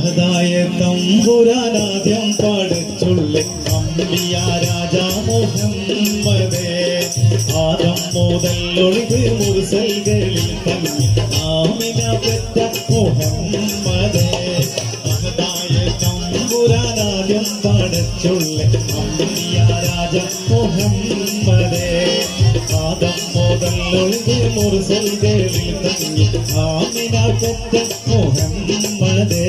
ായ തമ്പുരാനാദ്യം പഠിച്ചുള്ളിൽ അമ്പിയ രാജാ മുഹമ്മദേ ആദം മുതൽ ഒളിത് മുറിസൽകളിൽ തന്നെ ആമിന തമ്പുരാനാദ്യം പഠിച്ചുള്ള രാജ മുഹമ്മദേ. ആദം മുതൽ ഒളിത് മുറിസൽകളിൽ തന്നെ ആമിന പെറ്റ മുഹമ്മദേ.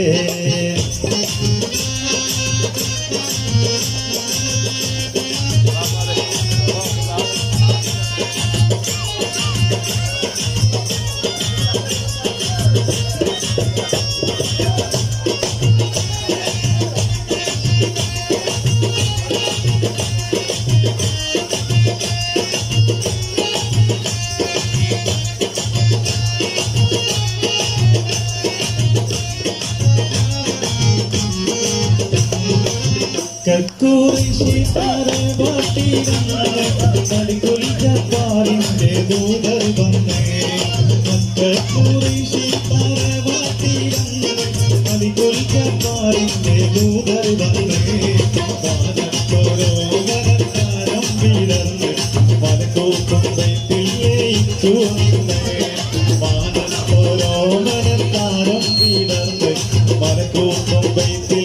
കക്കൂറിശി കളികുൽ ജപ്പാറിന്റെ ദൂതർ വന്നേ കക്കൂറിശി പാറവാട്ടിരങ്ങ് കളികുൽ ജപ്പാറിന്റെ ദൂതർ വന്നേ വാനത്തോരോ വനത്താരം വിടർന്ന് വനക്കൂട്ടും വെയിലയിച്ചു നിന്നേ വാനത്തോരോ വനത്താരം വിടർന്ന് വനക്കൂട്ടും വെയിലയിച്ചു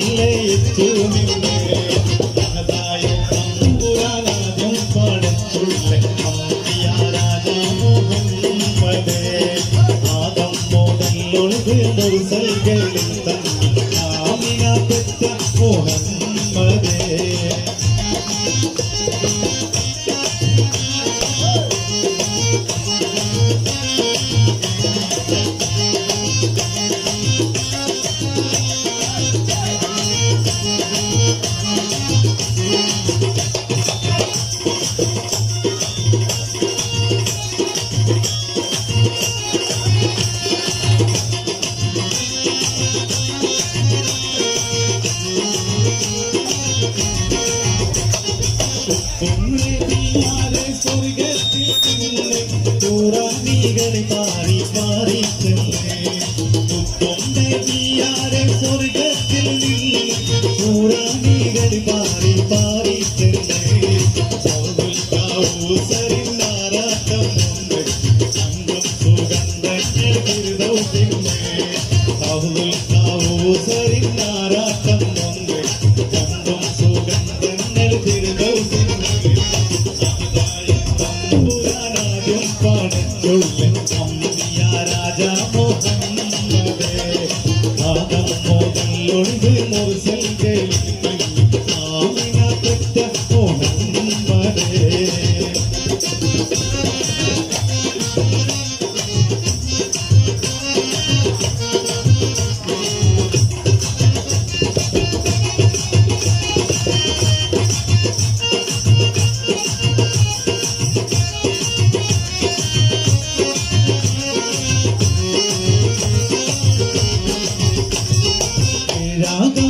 മുറിസൽകളിൽ തങ്ങി ആമിന പെറ്റ நதிகளை பாரி பாரி சென்றே பாரி பாரி മുതൽ ഒളിത്